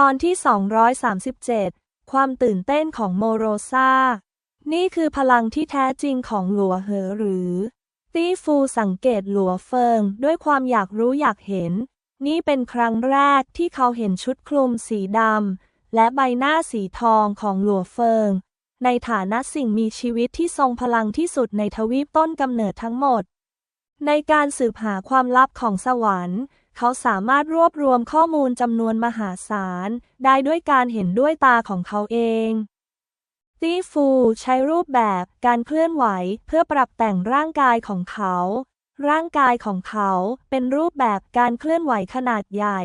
ตอนที่ 237 ความตื่นเต้นของโมโรซานี่คือพลังที่แท้จริงของหลัวเหอหรือ ตี้ฟูสังเกตหลัวเฟิงด้วยความอยากรู้อยากเห็น นี่เป็นครั้งแรกที่เขาเห็นชุดคลุมสีดำและใบหน้าสีทองของหลัวเฟิง ในฐานะสิ่งมีชีวิตที่ทรงพลังที่สุดในทวีปต้นกำเนิดทั้งหมด ในการสืบหาความลับของสวรรค์ เขาสามารถรวบรวมข้อมูลจำนวนมหาศาล ได้ด้วยการเห็นด้วยตาของเขาเองตี้ฟูใช้รูปแบบการเคลื่อนไหวเพื่อปรับแต่งร่างกายของเขา ร่างกายของเขาเป็นรูปแบบการเคลื่อนไหวขนาดใหญ่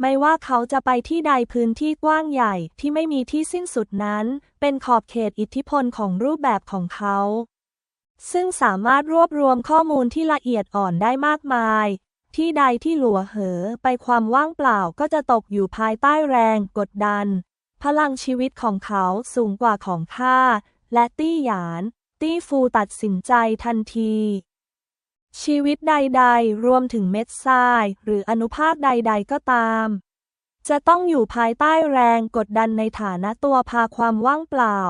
ไม่ว่าเขาจะไปที่ใดพื้นที่กว้างใหญ่ที่ไม่มีที่สิ้นสุดนั้น เป็นขอบเขตอิทธิพลของรูปแบบของเขา ซึ่งสามารถรวบรวมข้อมูลที่ละเอียดอ่อนได้มากมาย ที่ใดที่หลัวเหอไปความว่างเปล่าก็จะตกอยู่ภายใต้แรงกดดัน พลังชีวิตของเขาสูงกว่าของข้าและตี้หยาน ตี้ฟูตัดสินใจทันที ชีวิตใดๆ รวมถึงเม็ดทราย หรืออนุภาคใดๆก็ตาม จะต้องอยู่ภายใต้แรงกดดันในฐานะตัวพาความว่างเปล่า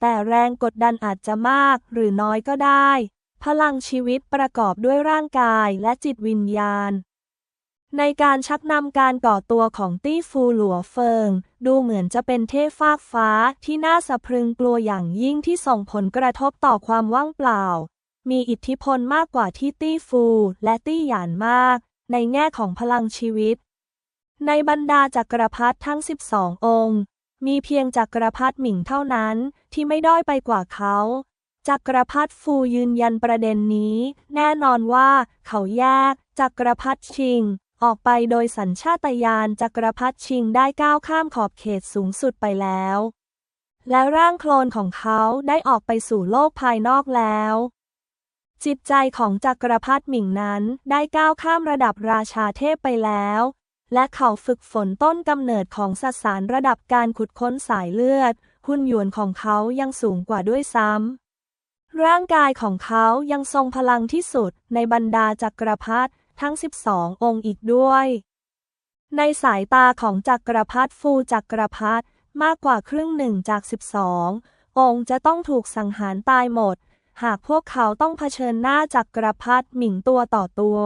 แต่แรงกดดันอาจจะมากหรือน้อยก็ได้ พลังชีวิตประกอบด้วยร่างกายและจิตวิญญาณ ในการชักนำการก่อตัวของตี้ฟูหลัวเฟิง ดูเหมือนจะเป็นเทพฟากฟ้าที่น่าสะพรึงกลัวอย่างยิ่งที่ส่งผลกระทบต่อความว่างเปล่า มีอิทธิพลมากกว่าที่ตี้ฟูและตี้หยานมาก ในแง่ของพลังชีวิต ในบรรดาจักรพรรดิทั้ง 12 องค์ มีเพียงจักรพรรดิหมิงเท่านั้นที่ไม่ด้อยไปกว่าเขา จักรพรรดิฟูยืนยันประเด็นนี้ แน่นอนว่า เขาแยก จักรพรรดิชิง ออกไปโดยสัญชาตญาณจักรพรรดิชิงได้ก้าวข้ามขอบเขตสูงสุดไปแล้ว และร่างโคลนของเขาได้ออกไปสู่โลกภายนอกแล้ว จิตใจของจักรพรรดิหมิงนั้นได้ก้าวข้ามระดับราชาเทพไปแล้ว และเขาฝึกฝนต้นกำเนิดของสสารระดับการขุดค้นสายเลือด หุ่นยวนของเขายังสูงกว่าด้วยซ้ำ ร่างกายของเขายังทรงพลังที่สุดในบรรดาจักรพรรดิทั้ง 12 องค์อีกด้วย ในสายตาของจักรพรรดิฟูจักรพรรดิมากกว่าครึ่งหนึ่งจาก 12 องค์จะต้องถูกสังหารตายหมด หากพวกเขาต้องเผชิญหน้าจักรพรรดิหมิงตัวต่อตัว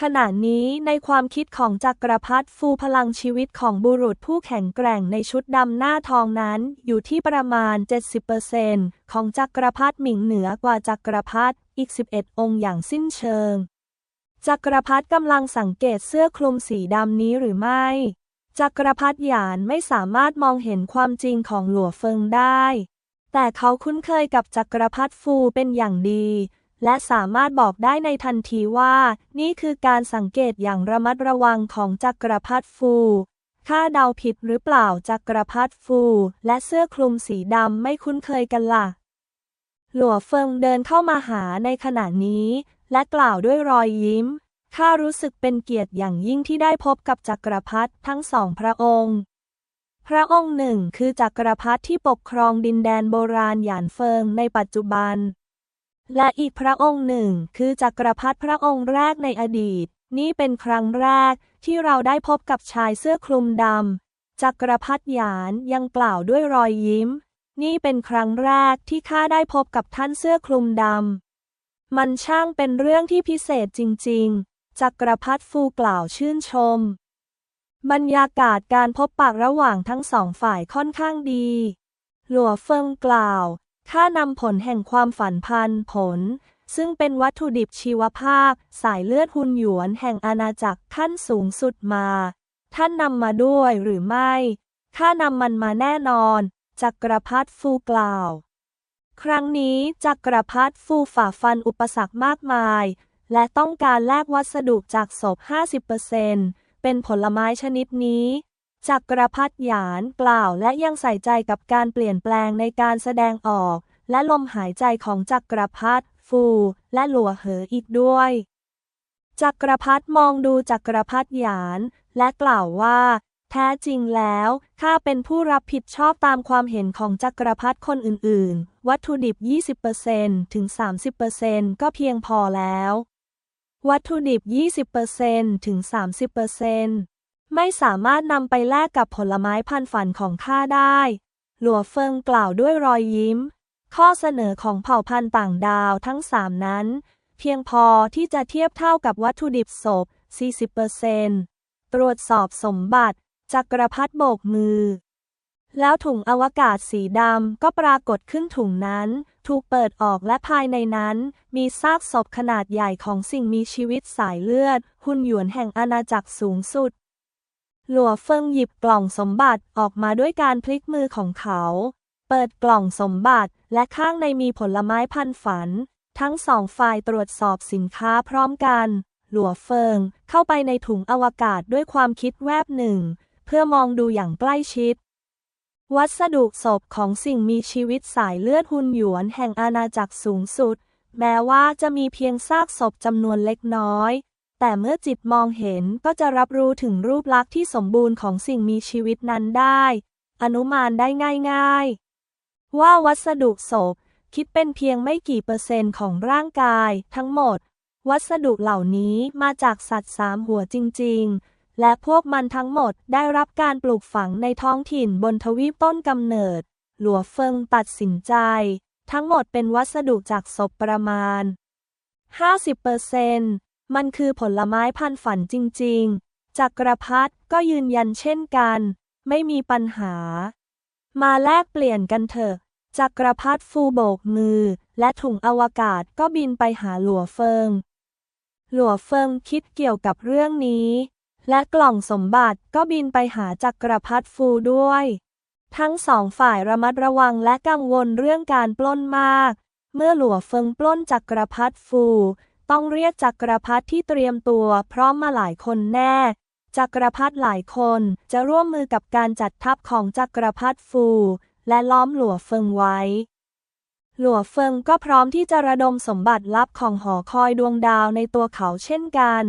ขณะนี้ในความคิดของจักรพรรดิฟูพลังชีวิตของบุรุษผู้แข็งแกร่งในชุดดำหน้าทองนั้น อยู่ที่ประมาณ 70%ของจักรพรรดิหมิงเหนือกว่าจักรพรรดิอีก 11 องค์อย่างสิ้นเชิง จักรพรรดิกำลังสังเกตเสื้อคลุมสีดำนี้หรือไม่ จักรพรรดิหยานไม่สามารถมองเห็นความจริงของหลัวเฟิงได้ แต่เขาคุ้นเคยกับจักรพรรดิฟูเป็นอย่างดี และสามารถบอกได้ในทันทีว่า นี่คือการสังเกตอย่างระมัดระวังของจักรพรรดิฟูข้าเดาผิดหรือเปล่าจักรพรรดิฟู และเสื้อคลุมสีดำไม่คุ้นเคยกันล่ะ หลัวเฟิงเดินเข้ามาหาในขณะนี้ และกล่าวด้วยรอยยิ้ม ข้ารู้สึกเป็นเกียรติอย่างยิ่งที่ได้พบกับจักรพรรดิทั้งสองพระองค์ พระองค์หนึ่งคือจักรพรรดิที่ปกครองดินแดนโบราณหยานเฟิงในปัจจุบัน และอีกพระองค์หนึ่งคือจักรพรรดิพระองค์แรกในอดีต นี่เป็นครั้งแรกที่เราได้พบกับชายเสื้อคลุมดำจักรพรรดิหยานยังกล่าวด้วยรอยยิ้ม นี่เป็นครั้งแรกที่ข้าได้พบกับท่านเสื้อคลุมดำมันช่างเป็นเรื่องที่พิเศษจริง ๆ จักรพรรดิฟูกล่าวชื่นชม บรรยากาศการพบปะระหว่างทั้งสองฝ่ายค่อนข้างดี หลัวเฟิงกล่าว ข้านำผลแห่งความฝันพันผล ซึ่งเป็นวัตถุดิบชีวภาพ สายเลือดหุนหยวนแห่งอาณาจักรขั้นสูงสุดมา ท่านนำมาด้วยหรือไม่ข้านำมันมาแน่นอนจักรพรรดิฟูกล่าว ครั้งนี้จักรพรรดิฟูฝ่าฟันอุปสรรคมากมาย และต้องการแลกวัสดุจากศพ 50%เป็นผลไม้ชนิดนี้ จักรพรรดิหยานกล่าวและยังใส่ใจกับการเปลี่ยนแปลงในการแสดงออก และลมหายใจของจักรพรรดิฟู และหลัวเหออีกด้วย จักรพรรดิมองดูจักรพรรดิหยาน และกล่าวว่า แท้จริงแล้วข้าเป็นผู้รับผิดชอบตามความเห็นของจักรพรรดิคนอื่น ๆ วัตถุดิบ 20%ถึง 30%ก็เพียงพอแล้ว วัตถุดิบ 20%ถึง 30% ไม่สามารถนำไปแลกกับผลไม้พันฝันของข้าได้ หลัวเฟิงกล่าวด้วยรอยยิ้ม ข้อเสนอของเผ่าพันธุ์ต่างดาวทั้งสามนั้น เพียงพอที่จะเทียบเท่ากับวัตถุดิบศพ 40%ตรวจสอบสมบัติ จักรพรรดิโบกมือ แล้วถุงอวกาศสีดำก็ปรากฏขึ้นถุงนั้น ถูกเปิดออกและภายในนั้น มีซากศพขนาดใหญ่ของสิ่งมีชีวิตสายเลือด หุ่นหยวนแห่งอาณาจักรสูงสุด หลัวเฟิงหยิบกล่องสมบัติออกมาด้วยการพลิกมือของเขา เปิดกล่องสมบัติและข้างในมีผลไม้พันฝัน ทั้งสองฝ่ายตรวจสอบสินค้าพร้อมกัน หลัวเฟิงเข้าไปในถุงอวกาศด้วยความคิดแวบหนึ่ง เพื่อมองดูอย่างใกล้ชิด วัสดุศพของสิ่งมีชีวิตสายเลือดหุนหยวนแห่งอาณาจักรสูงสุด แม้ว่าจะมีเพียงซากศพจำนวนเล็กน้อย แต่เมื่อจิตมองเห็นก็จะรับรู้ถึงรูปลักษณ์ที่สมบูรณ์ของสิ่งมีชีวิตนั้นได้ อนุมานได้ง่าย ๆ ว่าวัสดุศพ คิดเป็นเพียงไม่กี่เปอร์เซ็นต์ของร่างกาย ทั้งหมด วัสดุเหล่านี้มาจากสัตว์สามหัวจริง ๆ และพวกมันทั้งหมดได้รับการปลูกฝังในท้องถิ่นบนทวีปต้นกำเนิด หลัวเฟิงตัดสินใจ ทั้งหมดเป็นวัสดุจากศพประมาณ 50% มันคือผลไม้พันฝันจริงๆ จักรพรรดิก็ยืนยันเช่นกัน ไม่มีปัญหา มาแลกเปลี่ยนกันเถอะจักรพรรดิฟูโบกมือ และถุงอวกาศก็บินไปหาหลัวเฟิง หลัวเฟิงคิดเกี่ยวกับเรื่องนี้ และกล่องสมบัติก็บินไปหาจักรพรรดิฟูด้วย ทั้งสองฝ่ายระมัดระวังและกังวลเรื่องการปล้นมาก เมื่อหลัวเฟิงปล้นจักรพรรดิฟู ต้องเรียกจักรพรรดิที่เตรียมตัวพร้อมมาหลายคนแน่ จักรพรรดิหลายคนจะร่วมมือกับการจัดทัพของจักรพรรดิฟู และล้อมหลัวเฟิงไว้ หลัวเฟิงก็พร้อมที่จะระดมสมบัติลับของหอคอยดวงดาวในตัวเขาเช่นกัน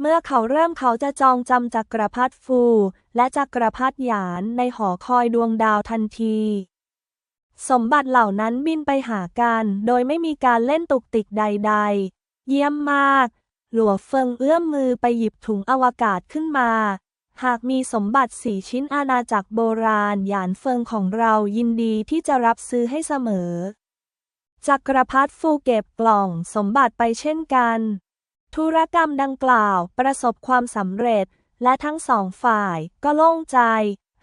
เมื่อเขาเริ่มเขาจะจองจำจักรพรรดิฟู และจักรพรรดิหยานในหอคอยดวงดาวทันทีสมบัติเหล่านั้นบินไปหากัน โดยไม่มีการเล่นตุกติกใดๆ เยี่ยมมาก หลัวเฟิงเอื้อมมือไปหยิบถุงอวกาศขึ้นมา หากมีสมบัติสี่ชิ้นอาณาจักรโบราณหยานเฟิงของเรายินดีที่จะรับซื้อให้เสมอ จักรพรรดิฟูเก็บกล่องสมบัติไปเช่นกัน ธุรกรรมดังกล่าวประสบความสำเร็จ และทั้งสองฝ่ายก็โล่งใจ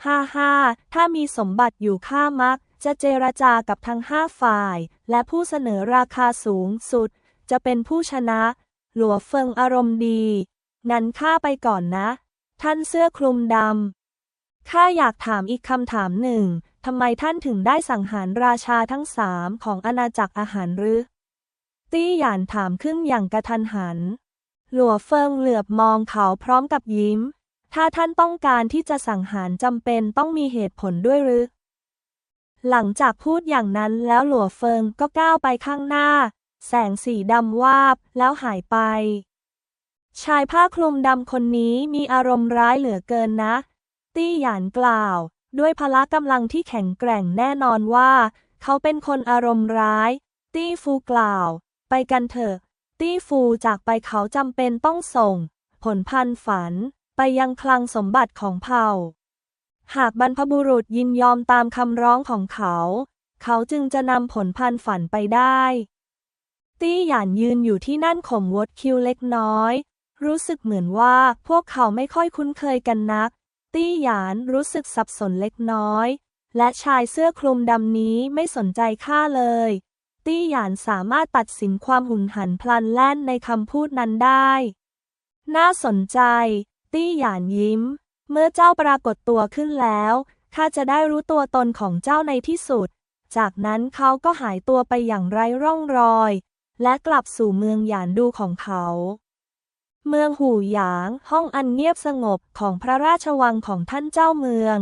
ฮ่าฮ่าถ้ามีสมบัติอยู่ข้ามักจะเจรจากับทั้งห้าฝ่าย และผู้เสนอราคาสูงสุด จะเป็นผู้ชนะ หลัวเฟิงอารมณ์ดี งั้นข้าไปก่อนนะ ท่านเสื้อคลุมดำข้าอยากถามอีกคำถามหนึ่งทำไมท่านถึงได้สังหารราชาทั้งสามของอาณาจักรอาหารหรือ ตี้หยานถามขึ้นอย่างกระทันหัน หลัวเฟิงเหลือบมองเขาพร้อมกับยิ้ม ถ้าท่านต้องการที่จะสังหารจำเป็นต้องมีเหตุผลด้วยหรือ หลังจากพูดอย่างนั้นแล้วหลัวเฟิงก็ก้าวไปข้างหน้า แสงสีดำวาบแล้วหายไป ชายผ้าคลุมดำคนนี้มีอารมณ์ร้ายเหลือเกินนะ ตี้หยานกล่าว ด้วยพละกำลังที่แข็งแกร่งแน่นอนว่า เขาเป็นคนอารมณ์ร้าย ตี้ฟูกล่าว ไปกันเถอะ ตี้ฟูจากไปเขาจำเป็นต้องส่ง ผลพันฝัน ไปยังคลังสมบัติของเผ่า หากบรรพบุรุษยินยอมตามคำร้องของเขา เขาจึงจะนำผลพันฝันไปได้ ตี้หยานยืนอยู่ที่นั่นข่มวดคิ้วเล็กน้อย รู้สึกเหมือนว่าพวกเขาไม่ค่อยคุ้นเคยกันนัก ตี้หยานรู้สึกสับสนเล็กน้อย และชายเสื้อคลุมดำนี้ไม่สนใจข้าเลย ตี้หยานสามารถตัดสินความหุนหันพลันแล่นในคำพูดนั้นได้ น่าสนใจ ตี้หยานยิ้ม เมื่อเจ้าปรากฏตัวขึ้นแล้วข้าจะได้รู้ตัวตนของเจ้าในที่สุด จากนั้นเขาก็หายตัวไปอย่างไร้ร่องรอย และกลับสู่เมืองหยานดูของเขา เมืองหูหยาง ห้องอันเงียบสงบของพระราชวังของท่านเจ้าเมือง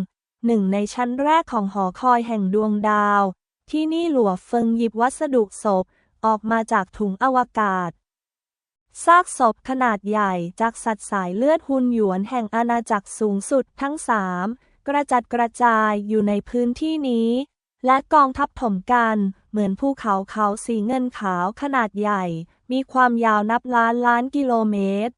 หนึ่งในชั้นแรกของหอคอยแห่งดวงดาว ที่นี่หลัวเฟิงหยิบวัสดุศพออกมาจากถุงอวกาศซากศพขนาดใหญ่จากสัตว์สายเลือดหุนหยวนแห่งอาณาจักรสูงสุดทั้งสามกระจัดกระจายอยู่ในพื้นที่นี้ และกองทัพถมกัน เหมือนภูเขาเขาสีเงินขาวขนาดใหญ่ มีความยาวนับล้านล้านกิโลเมตร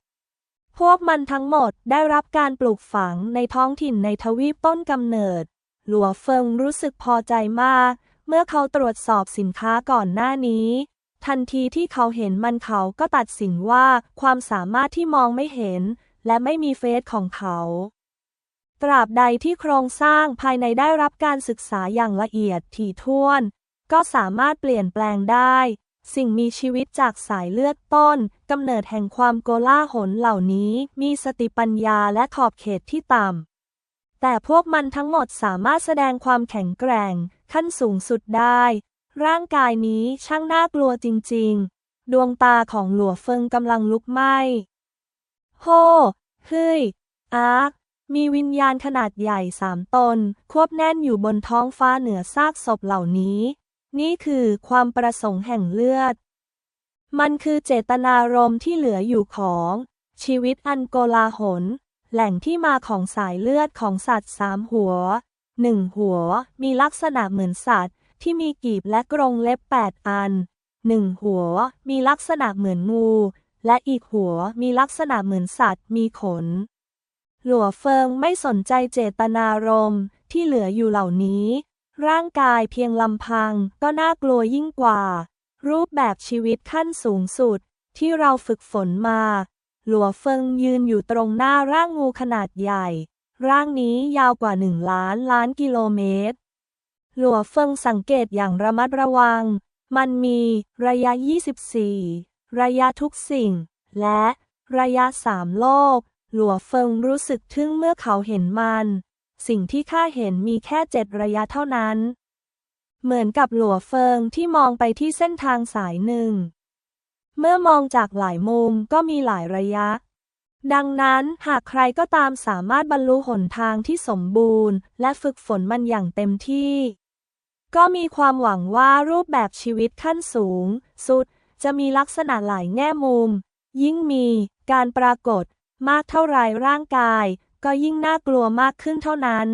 พวกมันทั้งหมดได้รับการปลูกฝังในท้องถิ่นในทวีปต้นกำเนิด หลัวเฟิงรู้สึกพอใจมาก เมื่อเขาตรวจสอบสินค้าก่อนหน้านี้ ทันทีที่เขาเห็นมันเขาก็ตัดสินว่าความสามารถที่มองไม่เห็น และไม่มีเฟซของเขา ตราบใดที่โครงสร้างภายในได้รับการศึกษาอย่างละเอียดถี่ถ้วน ก็สามารถเปลี่ยนแปลงได้ สิ่งมีชีวิตจากสายเลือดต้นกำเนิดแห่งความโกลาหลเหล่านี้ มีสติปัญญาและขอบเขตที่ต่ำ แต่พวกมันทั้งหมดสามารถแสดงความแข็งแกร่ง ขั้นสูงสุดได้ ร่างกายนี้ช่างน่ากลัวจริง ๆ ดวงตาของหลัวเฟิงกำลังลุกไหม้ โฮเฮ้ยอาร์ค มีวิญญาณขนาดใหญ่สามตน ควบแน่นอยู่บนท้องฟ้าเหนือซากศพเหล่านี้ นี่คือความประสงค์แห่งเลือด มันคือเจตนารมณ์ที่เหลืออยู่ของ ชีวิตอันโกลาหล แหล่งที่มาของสายเลือดของสัตว์สามหัวหนึ่งหัวมีลักษณะเหมือนสัตว์ ที่มีกีบและกรงเล็บแปดอันหนึ่งหัวมีลักษณะเหมือนงู และอีกหัวมีลักษณะเหมือนสัตว์มีขน หลัวเฟิงไม่สนใจเจตนารมณ์ที่เหลืออยู่เหล่านี้ ร่างกายเพียงลำพังก็น่ากลัวยิ่งกว่า รูปแบบชีวิตขั้นสูงสุดที่เราฝึกฝนมา หลัวเฟิงยืนอยู่ตรงหน้าร่างงูขนาดใหญ่ ร่างนี้ยาวกว่าหนึ่งล้านล้านกิโลเมตร หลัวเฟิงสังเกตอย่างระมัดระวัง มันมีระยะ 24 ระยะทุกสิ่ง และระยะสามโลก หลัวเฟิงรู้สึกทึ่งเมื่อเขาเห็นมัน สิ่งที่ข้าเห็นมีแค่เจ็ดระยะเท่านั้น เหมือนกับหลัวเฟิงที่มองไปที่เส้นทางสายหนึ่ง เมื่อมองจากหลายมุมก็มีหลายระยะ ดังนั้นหากใครก็ตามสามารถบรรลุหนทางที่สมบูรณ์ และฝึกฝนมันอย่างเต็มที่ ก็มีความหวังว่ารูปแบบชีวิตขั้นสูง สุดจะมีลักษณะหลายแง่มุม ยิ่งมีการปรากฏ มากเท่าไรร่างกาย ก็ยิ่งน่ากลัวมากขึ้นเท่านั้น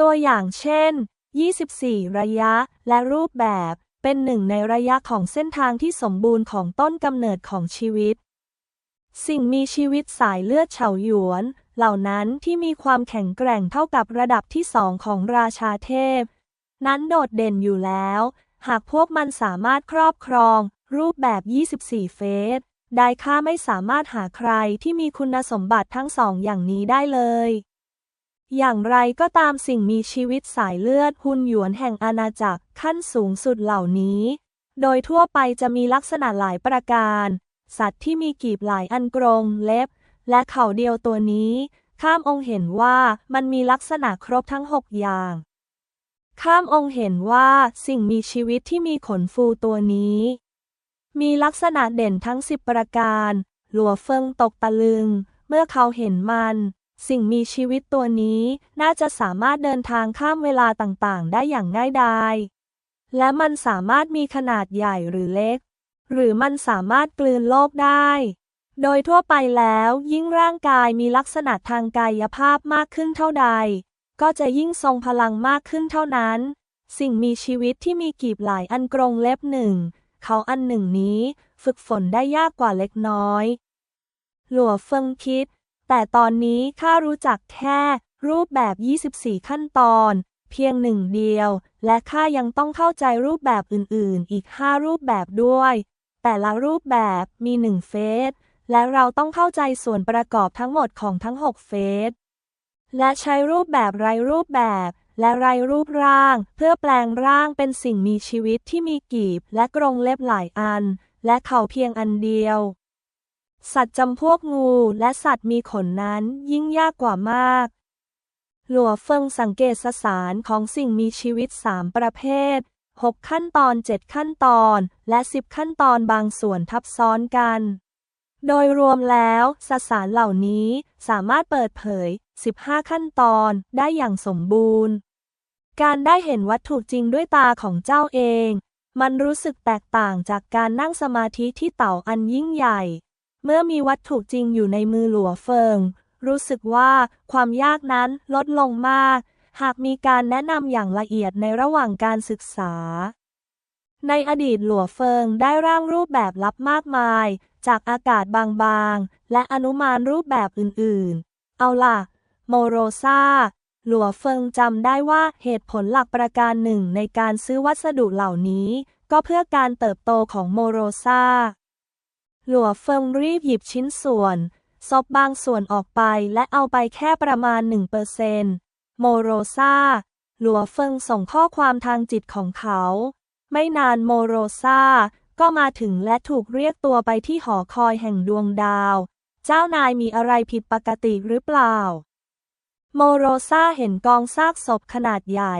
ตัวอย่างเช่น 24 ระยะและรูปแบบเป็นหนึ่งในระยะของเส้นทางที่สมบูรณ์ของต้นกำเนิดของชีวิต สิ่งมีชีวิตสายเลือดเฉาหยวน เหล่านั้นที่มีความแข็งแกร่งเท่ากับระดับที่สองของราชาเทพ นั้นโดดเด่นอยู่แล้ว หากพวกมันสามารถครอบครอง รูปแบบ 24 เฟส ได้ค่าไม่สามารถหาใครที่มีคุณสมบัติทั้งสองอย่างนี้ได้เลย อย่างไรก็ตามสิ่งมีชีวิตสายเลือดหุนหยวนแห่งอาณาจักรขั้นสูงสุดเหล่านี้ โดยทั่วไปจะมีลักษณะหลายประการ สัตว์ที่มีกีบหลายอันกรงเล็บ และเข่าเดียวตัวนี้ ข้ามองค์เห็นว่ามันมีลักษณะครบทั้งหกอย่างข้ามองค์เห็นว่าสิ่งมีชีวิตที่มีขนฟูตัวนี้ มีลักษณะเด่นทั้งสิบประการ หลัวเฟิงตกตะลึง เมื่อเขาเห็นมัน สิ่งมีชีวิตตัวนี้น่าจะสามารถเดินทางข้ามเวลาต่างๆ ได้อย่างง่ายดาย และมันสามารถมีขนาดใหญ่หรือเล็ก หรือมันสามารถกลืนโลกได้ โดยทั่วไปแล้วยิ่งร่างกายมีลักษณะทางกายภาพมากขึ้นเท่าใด ก็จะยิ่งทรงพลังมากขึ้นเท่านั้น สิ่งมีชีวิตที่มีกีบหลายอันกรงเล็บหนึ่ง เขาอันหนึ่งนี้ ฝึกฝนได้ยากกว่าเล็กน้อย หลัวเฟิงคิด แต่ตอนนี้ข้ารู้จักแค่รูปแบบ 24 ขั้นตอน เพียงหนึ่งเดียว และข้ายังต้องเข้าใจรูปแบบอื่นๆ อีก 5 รูปแบบด้วย แต่ละรูปแบบมีหนึ่งเฟส และเราต้องเข้าใจส่วนประกอบทั้งหมดของทั้ง 6 เฟส และใช้รูปแบบไรรูปแบบ และไรรูปร่าง เพื่อแปลงร่างเป็นสิ่งมีชีวิตที่มีกีบและกรงเล็บหลายอัน และเข่าเพียงอันเดียว สัตว์จำพวกงูและสัตว์มีขนนั้นยิ่งยากกว่ามาก หลัวเฟิงสังเกตสสารของสิ่งมีชีวิตสามประเภท 6 ขั้นตอน 7 ขั้นตอน และ 10 ขั้นตอนบางส่วนทับซ้อนกัน โดยรวมแล้วสสารเหล่านี้สามารถเปิดเผย 15 ขั้นตอนได้อย่างสมบูรณ์ การได้เห็นวัตถุจริงด้วยตาของเจ้าเอง มันรู้สึกแตกต่างจากการนั่งสมาธิที่เต่าอันยิ่งใหญ่ เมื่อมีวัตถุจริงอยู่ในมือหลัวเฟิง รู้สึกว่าความยากนั้นลดลงมาก หากมีการแนะนำอย่างละเอียดในระหว่างการศึกษา ในอดีตหลัวเฟิงได้ร่างรูปแบบลับมากมาย จากอากาศบางๆ และอนุมานรูปแบบอื่นๆ เอาล่ะ โมโรซา หลัวเฟิงจำได้ว่าเหตุผลหลักประการหนึ่งในการซื้อวัสดุเหล่านี้ ก็เพื่อการเติบโตของโมโรซาหลัวเฟิงรีบหยิบชิ้นส่วน ซบบางส่วนออกไปและเอาไปแค่ประมาณ1%โมโรซาหลัวเฟิงส่งข้อความทางจิตของเขา ไม่นานโมโรซาก็มาถึงและถูกเรียกตัวไปที่หอคอยแห่งดวงดาว เจ้านายมีอะไรผิดปกติหรือเปล่า โมโรซาเห็นกองซากศพขนาดใหญ่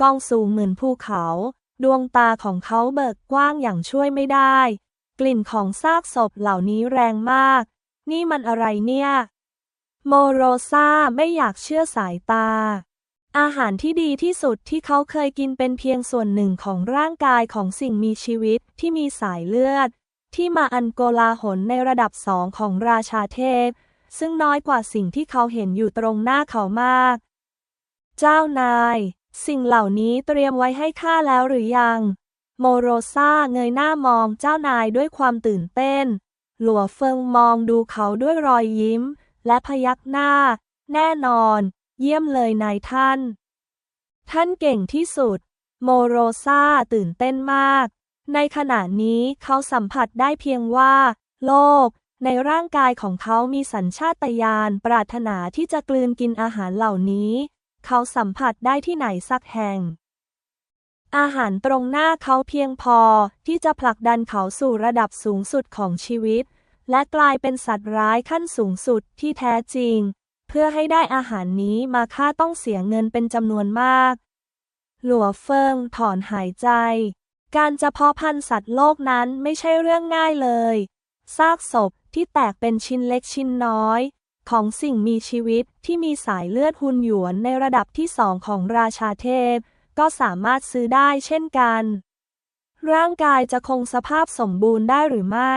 กองสูงเหมือนภูเขา ดวงตาของเขาเบิกกว้างอย่างช่วยไม่ได้ กลิ่นของซากศพเหล่านี้แรงมาก นี่มันอะไรเนี่ย โมโรซาไม่อยากเชื่อสายตา อาหารที่ดีที่สุดที่เขาเคยกินเป็นเพียงส่วนหนึ่งของร่างกายของสิ่งมีชีวิตที่มีสายเลือด ที่มาอันโกลาหลในระดับสองของราชาเทพ ซึ่งน้อยกว่าสิ่งที่เขาเห็นอยู่ตรงหน้าเขามาก เจ้านาย สิ่งเหล่านี้เตรียมไว้ให้ข้าแล้วหรือยัง โมโรซาเงยหน้ามองเจ้านายด้วยความตื่นเต้น หลัวเฟิงมองดูเขาด้วยรอยยิ้ม และพยักหน้า แน่นอน เยี่ยมเลยนายท่าน ท่านเก่งที่สุด โมโรซาตื่นเต้นมาก ในขณะนี้เขาสัมผัสได้เพียงว่า โลก ในร่างกายของเขามีสัญชาตญาณปรารถนาที่จะกลืนกินอาหารเหล่านี้ เขาสัมผัสได้ที่ไหนสักแห่ง อาหารตรงหน้าเขาเพียงพอที่จะผลักดันเขาสู่ระดับสูงสุดของชีวิต และกลายเป็นสัตว์ร้ายขั้นสูงสุดที่แท้จริง เพื่อให้ได้อาหารนี้มาค่าต้องเสียเงินเป็นจำนวนมาก หลัวเฟิงถอนหายใจ การจะเพาะพันธุ์สัตว์โลกนั้นไม่ใช่เรื่องง่ายเลย ซากศพที่แตกเป็นชิ้นเล็กชิ้นน้อย ของสิ่งมีชีวิตที่มีสายเลือดหุนหยวนในระดับที่สองของราชาเทพ ก็สามารถซื้อได้เช่นกัน ร่างกายจะคงสภาพสมบูรณ์ได้หรือไม่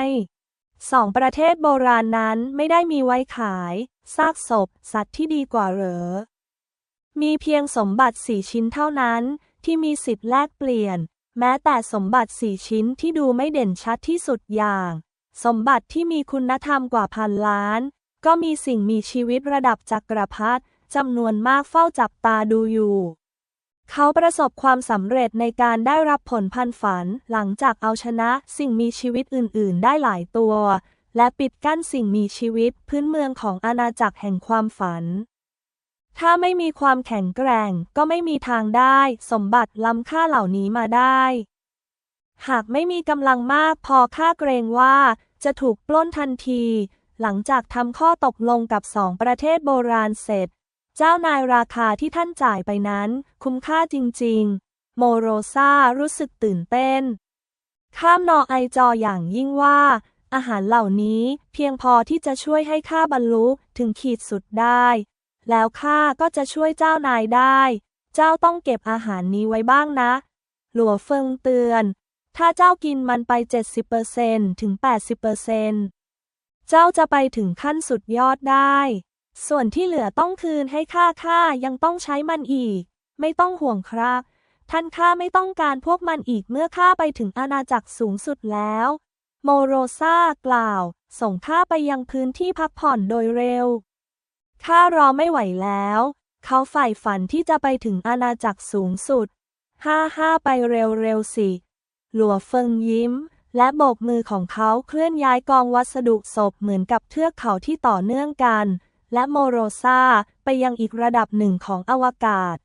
สองประเทศโบราณนั้นไม่ได้มีไว้ขายซากศพ สัตว์ที่ดีกว่าเหรอ มีเพียงสมบัติสี่ชิ้นเท่านั้นที่มีสิทธิ์แลกเปลี่ยน แม้แต่สมบัติสี่ชิ้นที่ดูไม่เด่นชัดที่สุดอย่าง สมบัติที่มีคุณธรรมกว่าพันล้าน ก็มีสิ่งมีชีวิตระดับจักรพรรดิจำนวนมากเฝ้าจับตาดูอยู่ เขาประสบความสำเร็จในการได้รับผลพันฝัน หลังจากเอาชนะสิ่งมีชีวิตอื่น ๆ ได้หลายตัว และปิดกั้นสิ่งมีชีวิตพื้นเมืองของอาณาจักรแห่งความฝัน ถ้าไม่มีความแข็งแกร่งก็ไม่มีทางได้ สมบัติล้ำค่าเหล่านี้มาได้ หากไม่มีกำลังมากพอค่าเกรงว่า จะถูกปล้นทันที หลังจากทำข้อตกลงกับสองประเทศโบราณเสร็จ เจ้านายราคาที่ท่านจ่ายไปนั้น คุ้มค่าจริง ๆ โมโรซารู้สึกตื่นเต้น ข้ามนอไอจออย่างยิ่งว่า อาหารเหล่านี้เพียงพอที่จะช่วยให้ข้าบรรลุถึงขีดสุดได้ แล้วข้าก็จะช่วยเจ้านายได้ เจ้าต้องเก็บอาหารนี้ไว้บ้างนะ หลัวเฟิงเตือน ถ้าเจ้ากินมันไป 70%ถึง 80%เจ้าจะไปถึงขั้นสุดยอดได้ ส่วนที่เหลือต้องคืนให้ข้าข้ายังต้องใช้มันอีก ไม่ต้องห่วงครับ ท่านข้าไม่ต้องการพวกมันอีกเมื่อข้าไปถึงอาณาจักรสูงสุดแล้ว โมโรซากล่าว ส่งข้าไปยังพื้นที่พักผ่อนโดยเร็ว ข้ารอไม่ไหวแล้ว เขาใฝ่ฝันที่จะไปถึงอาณาจักรสูงสุด ห้าห้าไปเร็วๆสิ หลัวเฟิงยิ้ม และโบกมือของเขาเคลื่อนย้ายกองวัสดุศพเหมือนกับเทือกเขาที่ต่อเนื่องกัน และโมโรซาไปยังอีกระดับหนึ่งของอวกาศ